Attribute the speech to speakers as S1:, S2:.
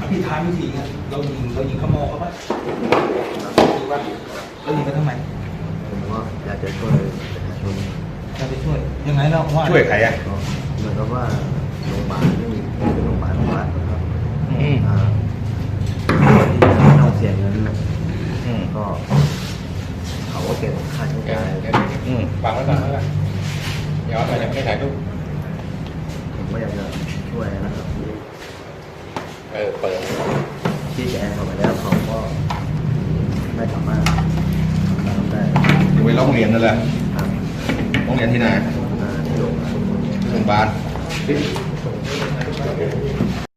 S1: อภิธานวิธีไงเรายิงเรายิงขโมยเขาปะยิงปะเรายิงไปทำไม
S2: ผมก็อยากจะช่วยประชาชน
S1: เราไปช่วย ยังไงเราว่า
S3: ช่วยใครอะ
S2: ก็เหมือนกับว่าโรงพยาบาลไม่มีเป็นโรงพยาบาลของรัฐนะครับ
S3: อืม
S2: อ่าที่จะไม่ต้องเสียเงินนะ
S3: อืม
S2: ก็เขาก็เก็บค่าใช้จ่าย
S3: อืม
S4: ฟังไว้ก่อนไว้ก่อนย้อนไปยังไม่ได้ถ่ายรูป
S2: ผมก็อยากจะช่วยนะครับ
S4: เออเปิด
S2: ที่แจ้งเข้าไปแล้วเขาก็ไม่สามารถทำตามได้
S3: อยู่ไปร้องเรียนนั่นแหละ
S2: ครับ
S3: ร้องเรียนที่ไหน
S2: อ่าที่โรงพยาบาล
S3: โรงพยาบาล